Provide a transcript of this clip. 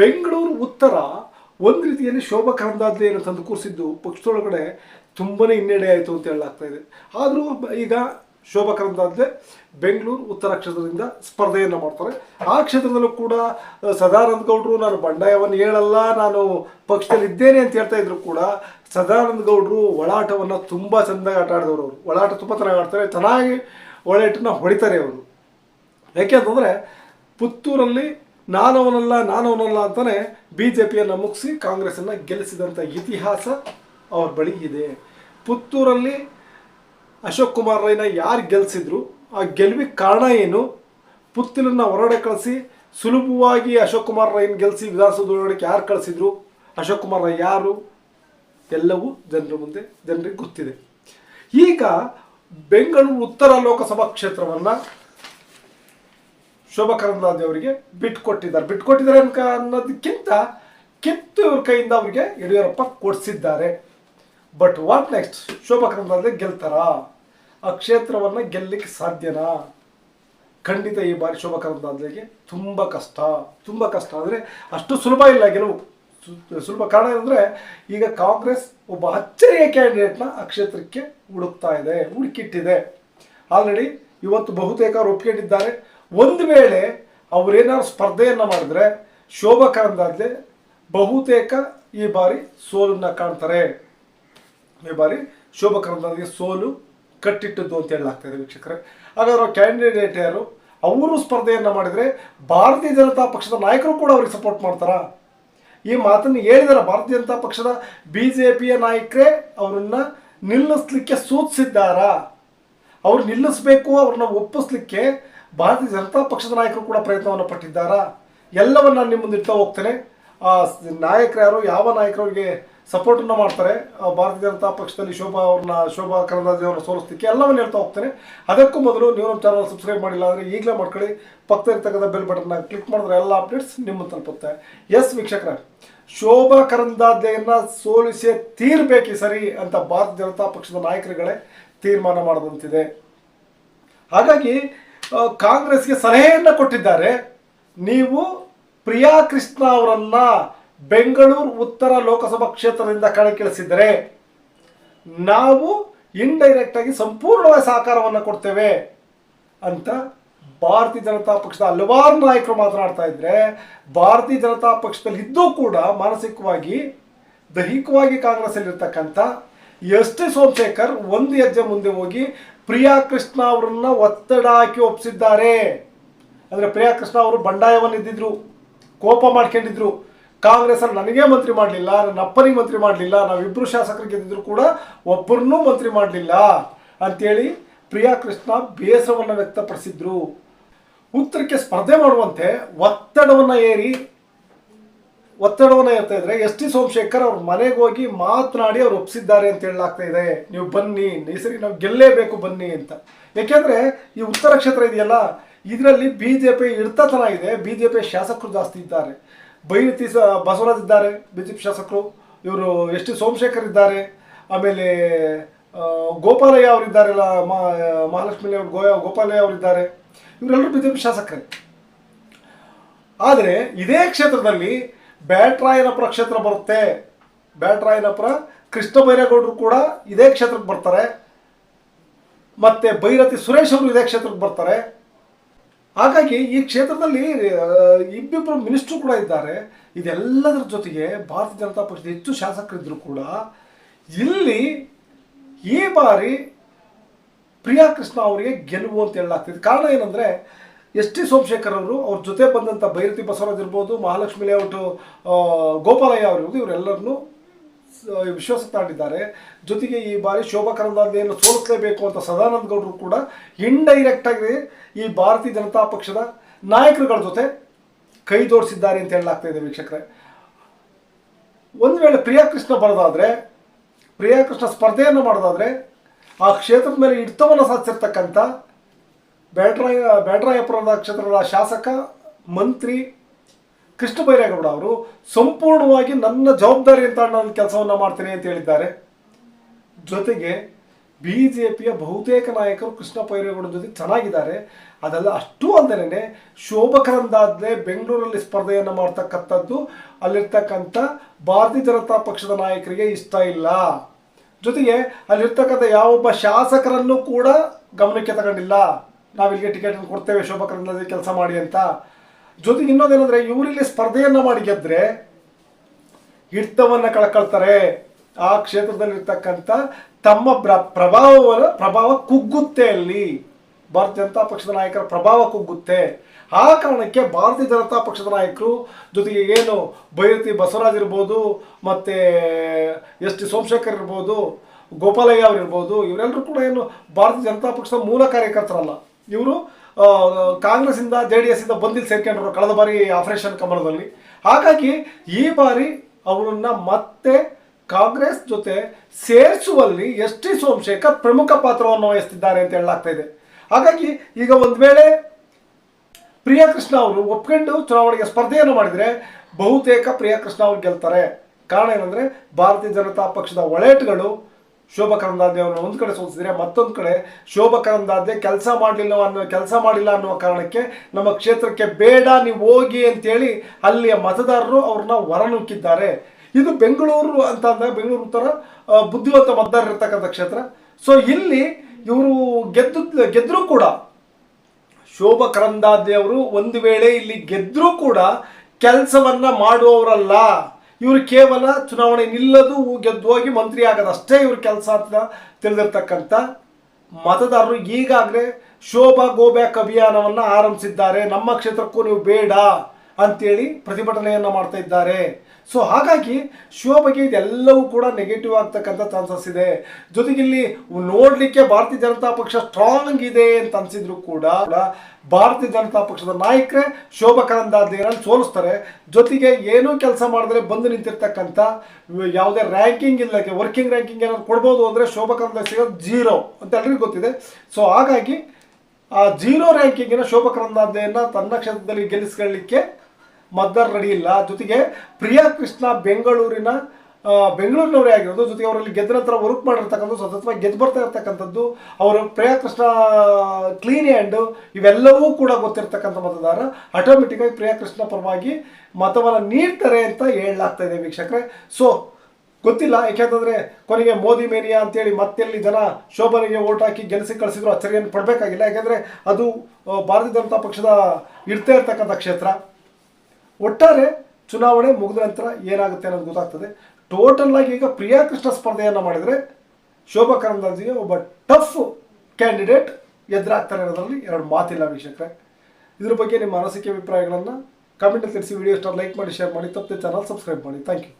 ಬೆಂಗಳೂರು ಉತ್ತರ ಒಂದು ರೀತಿಯಲ್ಲಿ ಶೋಭಾ ಕರಂದಾಜೆಯನ್ನು ತಂದು ಕೂರಿಸಿದ್ದು ಪಕ್ಷದೊಳಗಡೆ ತುಂಬನೇ ಹಿನ್ನಡೆ ಆಯಿತು ಅಂತ ಹೇಳಲಾಗ್ತಾ ಇದೆ. ಆದರೂ ಈಗ ಶೋಭಾ ಕರಂದಾಜ್ಲೆ ಬೆಂಗಳೂರು ಉತ್ತರ ಕ್ಷೇತ್ರದಿಂದ ಸ್ಪರ್ಧೆಯನ್ನು ಮಾಡ್ತಾರೆ. ಆ ಕ್ಷೇತ್ರದಲ್ಲೂ ಕೂಡ ಸದಾನಂದ ಗೌಡರು ನಾನು ಬಂಡಾಯವನ್ನು ಹೇಳಲ್ಲ, ನಾನು ಪಕ್ಷದಲ್ಲಿ ಇದ್ದೇನೆ ಅಂತ ಹೇಳ್ತಾ ಇದ್ರು ಕೂಡ ಸದಾನಂದ ಗೌಡರು ಒಳಾಟವನ್ನು ತುಂಬ ಚೆಂದಾಗಿ ಆಟ ಆಡಿದವರು ಅವರು. ಒಳಾಟ ತುಂಬ ಚೆನ್ನಾಗಿ ಆಡ್ತಾರೆ, ಚೆನ್ನಾಗಿ ಒಳಾಟನ ಹೊಡಿತಾರೆ ಅವರು. ಯಾಕೆ ಅಂತಂದರೆ ಪುತ್ತೂರಲ್ಲಿ ನಾನವನಲ್ಲ ನಾನವನಲ್ಲ ಅಂತಾನೆ ಬಿ ಜೆ ಪಿಯನ್ನು ಮುಗಿಸಿ ಕಾಂಗ್ರೆಸ್ಸನ್ನು ಗೆಲ್ಲಿಸಿದಂಥ ಇತಿಹಾಸ ಅವ್ರ ಬಳಿ ಇದೆ. ಪುತ್ತೂರಲ್ಲಿ ಅಶೋಕ್ ಕುಮಾರ್ ರೈನ ಯಾರು ಗೆಲ್ಲಿಸಿದ್ರು ಆ ಗೆಲುವಿಗೆ ಕಾರಣ ಏನು? ಪುತ್ತೂರನ್ನ ಹೊರಗಡೆ ಕಳಿಸಿ, ಸುಲಭವಾಗಿ ಅಶೋಕ್ ಕುಮಾರ್ ರೈನ್ ಗೆಲ್ಲಿಸಿ ವಿಧಾನಸೌಧ ಯಾರು ಕಳಿಸಿದ್ರು? ಅಶೋಕ್ ಕುಮಾರ್ ರೈ ಯಾರು? ಎಲ್ಲವೂ ಜನರ ಮುಂದೆ, ಜನರಿಗೆ ಗೊತ್ತಿದೆ. ಈಗ ಬೆಂಗಳೂರು ಉತ್ತರ ಲೋಕಸಭಾ ಕ್ಷೇತ್ರವನ್ನು ಶೋಭಾ ಕರಂದ್ಲಾಜೆ ಅವರಿಗೆ ಬಿಟ್ಕೊಟ್ಟಿದ್ದಾರೆ ಬಿಟ್ಕೊಟ್ಟಿದ್ದಾರೆ ಅನ್ಕ ಅನ್ನೋದಕ್ಕಿಂತ ಕಿತ್ತು ಇವ್ರ ಕೈಯಿಂದ ಅವರಿಗೆ Yediyurappa ಕೊಡಿಸಿದ್ದಾರೆ. But what next Shobha Karandlaje ಗೆಲ್ತಾರಾ? ಆ ಕ್ಷೇತ್ರವನ್ನು ಗೆಲ್ಲಕ್ಕೆ ಸಾಧ್ಯನಾ? ಖಂಡಿತ ಈ ಬಾರಿ ಶೋಭಾ ಕರಂದ್ಲಾಜೆಗೆ ತುಂಬ ಕಷ್ಟ. ತುಂಬ ಕಷ್ಟ. ಅಂದರೆ ಅಷ್ಟು ಸುಲಭ ಇಲ್ಲ ಗೆಲುವು. ಸುಲಭ ಕಾರಣ ಏನಂದರೆ ಈಗ ಕಾಂಗ್ರೆಸ್ ಒಬ್ಬ ಅಚ್ಚರಿಯ ಕ್ಯಾಂಡಿಡೇಟ್ನ ಆ ಕ್ಷೇತ್ರಕ್ಕೆ ಹುಡುಕ್ತಾ ಇದೆ, ಹುಡುಕಿಟ್ಟಿದೆ. ಆಲ್ರೆಡಿ ಇವತ್ತು ಬಹುತೇಕ ಒಪ್ಕೊಂಡಿದ್ದಾರೆ. ಒಂದು ವೇಳೆ ಅವರೇನಾದ್ರು ಸ್ಪರ್ಧೆಯನ್ನು ಮಾಡಿದ್ರೆ ಶೋಭಾ ಕರಂದ್ಲಾಜೆ ಬಹುತೇಕ ಈ ಬಾರಿ ಸೋಲನ್ನ ಕಾಣ್ತಾರೆ. ಈ ಬಾರಿ ಶೋಭಾ ಕರಂದ್ಲಾಜೆಗೆ ಸೋಲು ಕಟ್ಟಿಟ್ಟದ್ದು ಅಂತ ಹೇಳಲಾಗ್ತದೆ ವೀಕ್ಷಕರೇ. ಹಾಗಾದ್ರೆ ಕ್ಯಾಂಡಿಡೇಟ್ ಯಾರು? ಅವರು ಸ್ಪರ್ಧೆಯನ್ನು ಮಾಡಿದರೆ ಭಾರತೀಯ ಜನತಾ ಪಕ್ಷದ ನಾಯಕರು ಕೂಡ ಅವ್ರಿಗೆ ಸಪೋರ್ಟ್ ಮಾಡ್ತಾರಾ? ಈ ಮಾತನ್ನು ಹೇಳಿದಾರೆ ಭಾರತೀಯ ಜನತಾ ಪಕ್ಷದ ಬಿ ಜೆ ಪಿಯ ನಾಯಕರೇ, ಅವರನ್ನ ನಿಲ್ಲಿಸ್ಲಿಕ್ಕೆ ಸೂಚಿಸಿದ್ದಾರಾ? ಅವ್ರು ನಿಲ್ಲಿಸಬೇಕು, ಅವ್ರನ್ನ ಒಪ್ಪಿಸ್ಲಿಕ್ಕೆ ಭಾರತೀಯ ಜನತಾ ಪಕ್ಷದ ನಾಯಕರು ಕೂಡ ಪ್ರಯತ್ನವನ್ನು ಪಟ್ಟಿದ್ದಾರಾ? ಎಲ್ಲವನ್ನ ನಾನು ನಿಮ್ಮ ಮುಂದಿಡ್ತಾ ಹೋಗ್ತೇನೆ. ಆ ನಾಯಕರು ಯಾರು, ಯಾವ ನಾಯಕರಿಗೆ ಅವರಿಗೆ ಸಪೋರ್ಟನ್ನು ಮಾಡ್ತಾರೆ ಭಾರತೀಯ ಜನತಾ ಪಕ್ಷದಲ್ಲಿ ಶೋಭಾ ಅವ್ರನ್ನ, ಶೋಭಾ ಕರಂದಾಜೆ ಅವ್ರನ್ನ ಸೋಲಿಸ್ಲಿಕ್ಕೆ ಎಲ್ಲವನ್ನು ಹೇಳ್ತಾ ಹೋಗ್ತೇನೆ. ಅದಕ್ಕೂ ಮೊದಲು ನೀವು ನಮ್ಮ ಚಾನಲ್ ಸಬ್ಸ್ಕ್ರೈಬ್ ಮಾಡಿಲ್ಲ ಅಂದರೆ ಈಗಲೇ ಮಾಡ್ಕೊಳ್ಳಿ. ಪಕ್ಕದಲ್ಲಿರ್ತಕ್ಕಂಥ ಬೆಲ್ ಬಟನ್ನ ಕ್ಲಿಕ್ ಮಾಡಿದ್ರೆ ಎಲ್ಲ ಅಪ್ಡೇಟ್ಸ್ ನಿಮ್ಮ ತಲುಪುತ್ತೆ. ಎಸ್ ವೀಕ್ಷಕರ. ಶೋಭಾ ಕರಂದಾಜೆಯನ್ನ ಸೋಲಿಸೇ ತೀರ್ಬೇಕು ಸರಿ ಅಂತ ಭಾರತೀಯ ಜನತಾ ಪಕ್ಷದ ನಾಯಕರುಗಳೇ ತೀರ್ಮಾನ ಮಾಡದಂತಿದೆ. ಹಾಗಾಗಿ ಕಾಂಗ್ರೆಸ್ಗೆ ಸಲಹೆಯನ್ನು ಕೊಟ್ಟಿದ್ದಾರೆ. ನೀವು ಪ್ರಿಯಾ ಕೃಷ್ಣ ಅವರನ್ನ ಬೆಂಗಳೂರು ಉತ್ತರ ಲೋಕಸಭಾ ಕ್ಷೇತ್ರದಿಂದ ಕಣಕ್ಕಿಳಿಸಿದರೆ ನಾವು ಇಂಡೈರೆಕ್ಟ್ ಆಗಿ ಸಂಪೂರ್ಣವಾಗಿ ಸಹಕಾರವನ್ನು ಕೊಡ್ತೇವೆ ಅಂತ ಭಾರತೀಯ ಜನತಾ ಪಕ್ಷದ ಹಲವಾರು ನಾಯಕರು ಮಾತನಾಡ್ತಾ ಇದ್ರೆ, ಭಾರತೀಯ ಜನತಾ ಪಕ್ಷದಲ್ಲಿ ಇದ್ದೂ ಕೂಡ ಮಾನಸಿಕವಾಗಿ, ದೈಹಿಕವಾಗಿ ಕಾಂಗ್ರೆಸ್ಸಲ್ಲಿರ್ತಕ್ಕಂಥ ಎಸ್ ಟಿ ಸೋಮಶೇಖರ್ ಒಂದು ಹೆಜ್ಜೆ ಮುಂದೆ ಹೋಗಿ ಪ್ರಿಯಾ ಕೃಷ್ಣ ಅವರನ್ನ ಒತ್ತಡ ಹಾಕಿ ಒಪ್ಪಿಸಿದ್ದಾರೆ ಅಂದರೆ ಪ್ರಿಯಾ ಕೃಷ್ಣ ಅವರು ಬಂಡಾಯವನ್ನು ಇದ್ದಿದ್ರು ಕೋಪ ಮಾಡ್ಕೊಂಡಿದ್ರು. ಕಾಂಗ್ರೆಸ್ ಅಲ್ಲಿ ನನಗೇ ಮಂತ್ರಿ ಮಾಡಲಿಲ್ಲ, ನನ್ನ ಅಪ್ಪನಿಗೆ ಮಂತ್ರಿ ಮಾಡಲಿಲ್ಲ ನಾವಿಬ್ಬರು ಶಾಸಕರು ಗೆದ್ದಿದ್ರು ಕೂಡ ಒಬ್ಬರನ್ನೂ ಮಂತ್ರಿ ಮಾಡಲಿಲ್ಲ ಅಂತೇಳಿ ಪ್ರಿಯಾ ಕೃಷ್ಣ ಬೇಸವನ್ನು ವ್ಯಕ್ತಪಡಿಸಿದ್ರು. ಉತ್ತರಕ್ಕೆ ಸ್ಪರ್ಧೆ ಮಾಡುವಂತೆ ಒತ್ತಡವನ್ನು ಏರಿ ಒತ್ತಡವನ್ನು ಹೇಳ್ತಾ ಇದ್ರೆ ಎಸ್ ಟಿ ಸೋಮಶೇಖರ್ ಅವ್ರ ಮನೆಗೆ ಹೋಗಿ ಮಾತನಾಡಿ ಅವ್ರು ಒಪ್ಪಿಸಿದ್ದಾರೆ ಅಂತ ಹೇಳಲಾಗ್ತಾ ಇದೆ. ನೀವು ಬನ್ನಿ ಈ ನಾವು ಗೆಲ್ಲೇಬೇಕು ಬನ್ನಿ ಅಂತ. ಯಾಕೆಂದ್ರೆ ಈ ಉತ್ತರ ಕ್ಷೇತ್ರ ಇದೆಯಲ್ಲ, ಇದರಲ್ಲಿ ಬಿ ಜೆ ಪಿ ಇಡ್ತತನ ಇದೆ. ಬಿ ಜೆ ಪಿ ಶಾಸಕರು ಜಾಸ್ತಿ ಇದ್ದಾರೆ. ಬೈರತಿ ಸ, ಬಸವರಾಜ್ ಇದ್ದಾರೆ ಬಿ ಜೆ ಪಿ ಶಾಸಕರು. ಇವರು ಎಸ್ ಟಿ ಸೋಮಶೇಖರ್ ಇದ್ದಾರೆ. ಆಮೇಲೆ ಗೋಪಾಲಯ್ಯ ಅವರಿದ್ದಾರಲ್ಲ ಮಹಾಲಕ್ಷ್ಮಿ ಗೋಯ ಗೋ, ಗೋಪಾಲಯ್ಯ ಅವರಿದ್ದಾರೆ ಇವರೆಲ್ಲರೂ ಬಿ ಜೆ ಪಿ ಶಾಸಕರೇ. ಆದರೆ ಇದೇ ಕ್ಷೇತ್ರದಲ್ಲಿ ಬ್ಯಾಟ್ರಾಯನಪುರ ಕ್ಷೇತ್ರ ಬರುತ್ತೆ. ಬ್ಯಾಟ್ರಾಯನಪುರ ಕೃಷ್ಣ ಬೈರೇಗೌಡರು ಕೂಡ ಇದೇ ಕ್ಷೇತ್ರಕ್ಕೆ ಬರ್ತಾರೆ. ಮತ್ತೆ ಭೈರತಿ ಸುರೇಶ್ ಅವರು ಇದೇ ಕ್ಷೇತ್ರಕ್ಕೆ ಬರ್ತಾರೆ. ಹಾಗಾಗಿ ಈ ಕ್ಷೇತ್ರದಲ್ಲಿ ಇಬ್ಬಿಬ್ಬರು ಮಿನಿಸ್ಟ್ರು ಕೂಡ ಇದ್ದಾರೆ. ಇದೆಲ್ಲದರ ಜೊತೆಗೆ ಭಾರತೀಯ ಜನತಾ ಪಕ್ಷದ ಹೆಚ್ಚು ಶಾಸಕರಿದ್ದರೂ ಕೂಡ ಇಲ್ಲಿ ಈ ಬಾರಿ ಪ್ರಿಯಾ ಕೃಷ್ಣ ಅವರಿಗೆ ಗೆಲುವು ಅಂತ ಹೇಳಲಾಗ್ತಿದೆ. ಕಾರಣ ಏನಂದ್ರೆ ಎಸ್ ಟಿ ಸೋಮಶೇಖರ್ ಅವರು, ಅವ್ರ ಜೊತೆ ಬಂದಂಥ ಭೈರತಿ ಬಸವರಾಜ್ ಇರ್ಬೋದು, ಮಹಾಲಕ್ಷ್ಮಿ ಲೇಔಟ್ ಗೋಪಾಲಯ್ಯ ಅವರಿರ್ಬೋದು ಇವರೆಲ್ಲರನ್ನು ವಿಶ್ವಾಸ ತಾಂಡಿದ್ದಾರೆ ಜೊತೆಗೆ ಈ ಬಾರಿ ಶೋಭಾ ಕರಂದಾಜೆಯನ್ನು ಸೋಲಿಸಲೇಬೇಕು ಅಂತ ಸದಾನಂದ ಗೌಡರು ಕೂಡ ಇಂಡೈರೆಕ್ಟ್ ಆಗಿ ಈ ಭಾರತೀಯ ಜನತಾ ಪಕ್ಷದ ನಾಯಕರುಗಳ ಜೊತೆ ಕೈ ಜೋಡಿಸಿದ್ದಾರೆ ಅಂತ ಹೇಳಲಾಗ್ತಾ ಇದೆ ವೀಕ್ಷಕರೇ. ಒಂದು ವೇಳೆ ಪ್ರಿಯಾ ಕೃಷ್ಣ ಬರೋದಾದ್ರೆ, ಪ್ರಿಯಾ ಕೃಷ್ಣ ಸ್ಪರ್ಧೆಯನ್ನು ಮಾಡೋದಾದ್ರೆ, ಆ ಕ್ಷೇತ್ರದ ಮೇಲೆ ಹಿಡಿತವನ್ನು ಸಾಧಿಸಿರ್ತಕ್ಕಂಥ ಬ್ಯಾಟ್ರಾಯ ಬ್ಯಾಟ್ರಾಯಪುರದ ಕ್ಷೇತ್ರದ ಶಾಸಕ ಮಂತ್ರಿ ಕೃಷ್ಣ ಬೈರೇಗೌಡ ಅವರು, ಸಂಪೂರ್ಣವಾಗಿ ನನ್ನ ಜವಾಬ್ದಾರಿ ಅಂತ ನಾನು ಕೆಲಸವನ್ನು ಮಾಡ್ತೀನಿ ಅಂತ ಹೇಳಿದ್ದಾರೆ. ಜೊತೆಗೆ ಬಿ ಜೆ ಪಿಯ ಬಹುತೇಕ ನಾಯಕರು ಕೃಷ್ಣ ಬೈರೇಗೌಡ ಜೊತೆ ಚೆನ್ನಾಗಿದ್ದಾರೆ. ಅದೆಲ್ಲ ಅಷ್ಟು ಅಂದರೆ ಶೋಭಕರಂದಾದ್ಲೆ ಬೆಂಗಳೂರಲ್ಲಿ ಸ್ಪರ್ಧೆಯನ್ನು ಮಾಡ್ತಕ್ಕಂಥದ್ದು, ಅಲ್ಲಿರ್ತಕ್ಕಂಥ ಭಾರತೀಯ ಜನತಾ ಪಕ್ಷದ ನಾಯಕರಿಗೆ ಇಷ್ಟ ಇಲ್ಲ. ಜೊತೆಗೆ ಅಲ್ಲಿರ್ತಕ್ಕಂಥ ಯಾವೊಬ್ಬ ಶಾಸಕರನ್ನು ಕೂಡ ಗಮನಕ್ಕೆ ತಗೊಂಡಿಲ್ಲ. ನಾವಿಲ್ಲಿಗೆ ಟಿಕೆಟ್ ಕೊಡ್ತೇವೆ ಶೋಭಕರಂದಾಜೆ ಕೆಲಸ ಮಾಡಿ ಅಂತ. ಜೊತೆಗೆ ಇನ್ನೊಂದೇನಂದ್ರೆ ಇವರಿಲ್ಲಿ ಸ್ಪರ್ಧೆಯನ್ನು ಮಾಡಿ ಗೆದ್ರೆ ಹಿಡಿತವನ್ನ ಕಳ್ಕೊಳ್ತಾರೆ. ಆ ಕ್ಷೇತ್ರದಲ್ಲಿರ್ತಕ್ಕಂಥ ತಮ್ಮ ಪ್ರ- ಪ್ರಭಾವವನ್ನು, ಪ್ರಭಾವ ಕುಗ್ಗುತ್ತೆ ಅಲ್ಲಿ. ಭಾರತೀಯ ಜನತಾ ಪಕ್ಷದ ನಾಯಕರ ಪ್ರಭಾವ ಕುಗ್ಗುತ್ತೆ. ಆ ಕಾರಣಕ್ಕೆ ಭಾರತೀಯ ಜನತಾ ಪಕ್ಷದ ನಾಯಕರು ಜೊತೆಗೆ ಏನು ಭೈರತಿ ಬಸವರಾಜ್ ಇರ್ಬೋದು, ಮತ್ತು ಎಸ್ ಟಿ ಸೋಮಶೇಖರ್ ಇರ್ಬೋದು, ಗೋಪಾಲಯ್ಯ ಅವರಿರ್ಬೋದು ಇವರೆಲ್ಲರೂ ಕೂಡ ಏನು ಭಾರತೀಯ ಜನತಾ ಪಕ್ಷದ ಮೂಲ ಕಾರ್ಯಕರ್ತರಲ್ಲ. ಇವರು ಕಾಂಗ್ರೆಸ್ಸಿಂದ, ಜೆ ಡಿ ಎಸ್ ಇಂದ ಬಂದಿಲ್ಲಿ ಸೇರ್ಕೊಂಡ್ರು ಕಳೆದ ಬಾರಿ ಆಪರೇಷನ್ ಕಮಲದಲ್ಲಿ. ಹಾಗಾಗಿ ಈ ಬಾರಿ ಅವರನ್ನ ಮತ್ತೆ ಕಾಂಗ್ರೆಸ್ ಜೊತೆ ಸೇರಿಸುವಲ್ಲಿ ಎಸ್ ಟಿ ಸೋಮಶೇಖರ್ ಪ್ರಮುಖ ಪಾತ್ರವನ್ನು ವಹಿಸ್ತಿದ್ದಾರೆ ಅಂತ ಹೇಳಲಾಗ್ತಾ ಇದೆ. ಹಾಗಾಗಿ ಈಗ ಒಂದು ವೇಳೆ ಪ್ರಿಯಾಕೃಷ್ಣ ಅವರು ಒಪ್ಕೊಂಡು ಚುನಾವಣೆಗೆ ಸ್ಪರ್ಧೆಯನ್ನು ಮಾಡಿದರೆ ಬಹುತೇಕ ಪ್ರಿಯಾಕೃಷ್ಣ ಅವರು ಗೆಲ್ತಾರೆ. ಕಾರಣ ಏನಂದ್ರೆ ಭಾರತೀಯ ಜನತಾ ಪಕ್ಷದ ಒಳೇಟ್ಗಳು ಶೋಭಾ ಕರಂದಾಜೆ ಒಂದು ಕಡೆ ಸೋಲಿಸಿದ್ರೆ ಮತ್ತೊಂದು ಕಡೆ ಶೋಭಾ ಕೆಲಸ ಮಾಡಲಿಲ್ಲ ಅನ್ನೋ ಕೆಲಸ ಮಾಡಿಲ್ಲ ಅನ್ನುವ ಕಾರಣಕ್ಕೆ ನಮ್ಮ ಕ್ಷೇತ್ರಕ್ಕೆ ಬೇಡ, ನೀವು ಹೋಗಿ ಅಂತೇಳಿ ಅಲ್ಲಿಯ ಮತದಾರರು ಅವ್ರನ್ನ ಹೊರನುಕ್ಕಿದ್ದಾರೆ ಇದು ಬೆಂಗಳೂರು ಅಂತ ಅಂದ್ರೆ ಬೆಂಗಳೂರು ಉತ್ತರ ಬುದ್ಧಿವಂತ ಮತದಾರರು ಇರ್ತಕ್ಕಂಥ ಕ್ಷೇತ್ರ. ಸೊ ಇಲ್ಲಿ ಇವರು ಗೆದ್ದು ಗೆದ್ದರೂ ಕೂಡ ಶೋಭಾ ಕರಂದಾಜೆ ಅವರು ಒಂದು ವೇಳೆ ಇಲ್ಲಿ ಗೆದ್ದರೂ ಕೂಡ ಕೆಲಸವನ್ನ ಮಾಡುವವರಲ್ಲ. ಇವರು ಕೇವಲ ಚುನಾವಣೆ ನಿಲ್ಲದು ಗೆದ್ದು ಹೋಗಿ ಮಂತ್ರಿ ಆಗೋದು ಅಷ್ಟೇ ಇವ್ರ ಕೆಲಸ ಅಂತ ತಿಳಿದಿರ್ತಕ್ಕಂಥ ಮತದಾರರು ಈಗಾಗಲೇ ಶೋಭಾ ಗೋಬ್ಯಾಕ್ ಅಭಿಯಾನವನ್ನು ಆರಂಭಿಸಿದ್ದಾರೆ. ನಮ್ಮ ಕ್ಷೇತ್ರಕ್ಕೂ ನೀವು ಬೇಡ. ಅಂತೇಳಿ ಪ್ರತಿಭಟನೆಯನ್ನ ಮಾಡ್ತಾ ಇದ್ದಾರೆ. ಸೊ ಹಾಗಾಗಿ ಶೋಭೆಗೆ ಇದೆಲ್ಲವೂ ಕೂಡ ನೆಗೆಟಿವ್ ಆಗ್ತಕ್ಕಂಥ ಚಾನ್ಸಸ್ ಇದೆ. ಜೊತೆಗೆ ಇಲ್ಲಿ ನೋಡ್ಲಿಕ್ಕೆ ಭಾರತೀಯ ಜನತಾ ಪಕ್ಷ ಸ್ಟ್ರಾಂಗ್ ಇದೆ ಅಂತ ಅನ್ಸಿದ್ರು ಕೂಡ ಭಾರತೀಯ ಜನತಾ ಪಕ್ಷದ ನಾಯಕರೇ ಶೋಭಾ ಕರಂದಾಜೆಯನ್ನು ಸೋಲಿಸ್ತಾರೆ. ಜೊತೆಗೆ ಏನೂ ಕೆಲಸ ಮಾಡಿದ್ರೆ ಬಂದು ನಿಂತಿರ್ತಕ್ಕಂಥ ಯಾವುದೇ ರ್ಯಾಂಕಿಂಗ್ ಇಲ್ಲ ವರ್ಕಿಂಗ್ ರ್ಯಾಂಕಿಂಗ್ ಏನಾದ್ರು ಕೊಡ್ಬೋದು ಅಂದರೆ ಶೋಭಾ ಕರಂದಾಜೆ ಸಿಗೋದು ಜೀರೋ ಅಂತ ಎಲ್ರಿಗೂ ಗೊತ್ತಿದೆ. ಸೊ ಹಾಗಾಗಿ ಆ ಜೀರೋ ರ್ಯಾಂಕಿಂಗಿನ ಶೋಭಾ ಕರಂದಾಜೆಯನ್ನು ತನ್ನ ಕ್ಷೇತ್ರದಲ್ಲಿ ಗೆಲ್ಲಿಸ್ಕೊಳ್ಳಿಕ್ಕೆ ಮತದಾರ ರೆಡಿ ಇಲ್ಲ. ಜೊತೆಗೆ ಪ್ರಿಯಾ ಕೃಷ್ಣ ಬೆಂಗಳೂರಿನ ಬೆಂಗಳೂರಿನವರೇ ಆಗಿರೋದು. ಜೊತೆಗೆ ಅವರಲ್ಲಿ ಗೆದ್ದ ನಂತರ ವರ್ಕ್ ಮಾಡಿರ್ತಕ್ಕಂಥ ಸತತವಾಗಿ ಗೆದ್ದು ಬರ್ತಾ ಇರ್ತಕ್ಕಂಥದ್ದು, ಅವರು ಪ್ರಿಯಾ ಕೃಷ್ಣ ಕ್ಲೀನ್ ಹ್ಯಾಂಡ್ ಇವೆಲ್ಲವೂ ಕೂಡ ಗೊತ್ತಿರ್ತಕ್ಕಂಥ ಮತದಾರ. ಆಟೋಮೆಟಿಕ್ ಆಗಿ ಪ್ರಿಯಾ ಕೃಷ್ಣ ಪರವಾಗಿ ಮತವನ್ನು ನೀಡ್ತಾರೆ ಅಂತ ಹೇಳಲಾಗ್ತಾ ಇದೆ ವೀಕ್ಷಕರೇ. ಸೊ ಗೊತ್ತಿಲ್ಲ. ಯಾಕೆಂತಂದ್ರೆ ಕೊನೆಗೆ ಮೋದಿ ಮೇನಿಯಾ ಅಂತೇಳಿ ಮತ್ತೆಲ್ಲಿ ಜನ ಶೋಭನೆಗೆ ಓಟ್ ಹಾಕಿ ಗೆಲ್ಲಿಸಿ ಕಳಿಸಿದ್ರು, ಅಚ್ಚರಿಯನ್ನು ಪಡಬೇಕಾಗಿಲ್ಲ. ಯಾಕೆಂದರೆ ಅದು ಭಾರತೀಯ ಜನತಾ ಪಕ್ಷದ ಇರ್ತೇ ಇರ್ತಕ್ಕಂಥ ಕ್ಷೇತ್ರ. ಒಟ್ಟಾರೆ ಚುನಾವಣೆ ಮುಗಿದ ನಂತರ ಏನಾಗುತ್ತೆ ಅನ್ನೋದು ಗೊತ್ತಾಗ್ತದೆ. ಟೋಟಲ್ ಆಗಿ ಈಗ ಪ್ರಿಯಾ ಕೃಷ್ಣ ಸ್ಪರ್ಧೆಯನ್ನು ಮಾಡಿದರೆ ಶೋಭಾ ಕರಂದಾಜಿಗೆ ಒಬ್ಬ ಟಫ್ ಕ್ಯಾಂಡಿಡೇಟ್ ಎದುರಾಗ್ತಾರೆ ಅನ್ನೋದ್ರಲ್ಲಿ ಎರಡು ಮಾತಿಲ್ಲ ವೀಕ್ಷಕರೆ. ಇದ್ರ ಬಗ್ಗೆ ನಿಮ್ಮ ಅನಿಸಿಕೆ, ಅಭಿಪ್ರಾಯಗಳನ್ನು ಕಮೆಂಟಲ್ಲಿ ತಿಳಿಸಿ ವಿಡಿಯೋ ಇಷ್ಟ ಲೈಕ್ ಮಾಡಿ ಶೇರ್ ಮಾಡಿ, ತಪ್ಪದೆ ಚಾನಲ್ ಸಬ್ಸ್ಕ್ರೈಬ್ ಮಾಡಿ. Thank you